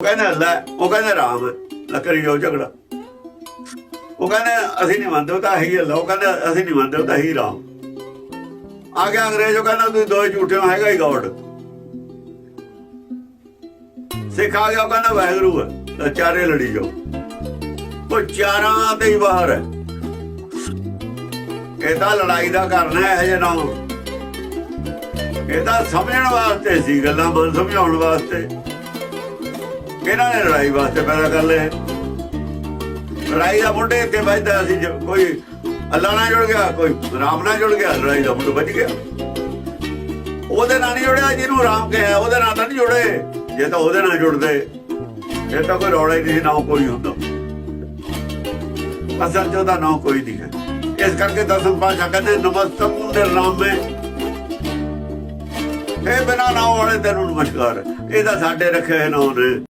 ਉਹ ਕਹਿੰਦੇ ਅੱਲਾ ਉਹ ਕਹਿੰਦੇ ਰਾਮ ਹੈ ਕਰੀ ਜਾਓ ਝਗੜਾ। ਉਹ ਕਹਿੰਦੇ, ਅਸੀਂ ਨਹੀਂ ਮੰਨਦੇ, ਉਹ ਤਾਂ ਹੀ ਅੱਲਾ ਉਹ ਕਹਿੰਦੇ, ਅਸੀਂ ਨਹੀਂ ਮੰਨਦੇ, ਉਹ ਤਾਂ ਹੀ ਰਾਮ। ਆ ਗਿਆ ਅੰਗਰੇਜ਼ ਉਹ ਕਹਿੰਦਾ, ਤੁਸੀਂ ਦੋਏ ਝੂਠੇ ਹੋ, ਹੈਗਾ ਹੀ ਗੋਡ। ਸਿੱਖ ਆ ਗਿਆ, ਉਹ ਕਹਿੰਦਾ, ਵਾਹਿਗੁਰੂ ਹੈ ਤਾਂ ਚਾਰੇ ਲੜੀ ਜਾਓ। ਉਹ ਚਾਰਾਂ ਤੇ ਹੀ ਬਾਹਰ ਹੈ ਇਹ ਤਾਂ ਲੜਾਈ ਦਾ ਕਰਨਾ ਹੈ ਜੇ ਨਾ। ਇਹ ਤਾਂ ਸਮਝਣ ਵਾਸਤੇ ਸੀ, ਗੱਲਾਂ ਮਨ ਸਮਝਾਉਣ ਵਾਸਤੇ। ਕਿਹਨਾਂ ਨੇ ਲੜਾਈ ਵਾਸਤੇ ਪੈਦਾ ਕਰ ਲਏ? ਲੜਾਈ ਦਾ ਮੁੰਡੇ ਇੱਥੇ ਵੱਜਦਾ ਸੀ ਕੋਈ ਅੱਲਾ ਨਾਲ ਜੁੜ ਗਿਆ, ਕੋਈ ਰਾਮ ਨਾਲ ਜੁੜ ਗਿਆ, ਲੜਾਈ ਦਾ ਮੁੰਡਾ ਵੱਜ ਗਿਆ। ਉਹਦੇ ਨਾਲ ਨਹੀਂ ਜੁੜਿਆ ਜਿਹਨੂੰ ਰਾਮ ਕਿਹਾ, ਉਹਦੇ ਨਾਲ ਤਾਂ ਨਹੀਂ ਜੁੜੇ। ਜੇ ਤਾਂ ਉਹਦੇ ਨਾਲ ਜੁੜਦੇ ਇਹ ਤਾਂ ਕੋਈ ਰੌਲਾ ਹੀ ਨਹੀਂ ਨਾ ਕੋਈ ਹੁੰਦਾ। ਅਸਲ ਚ ਉਹਦਾ ਨਾਂ ਕੋਈ ਨਹੀਂ ਹੈ। ਇਸ ਕਰਕੇ ਦਸਮ ਪਾਸ਼ਾ ਕਹਿੰਦੇ ਨਮਸਤੰ ਨਿਰਨਾਮੇ ਇਹ ਬਿਨਾ ਨਾਮ ਵਾਲੇ ਤੈਨੂੰ ਨਮਸਕਾਰ। ਇਹ ਤਾਂ ਸਾਡੇ ਰੱਖੇ ਹੋਏ ਨਾਂ ਨੇ।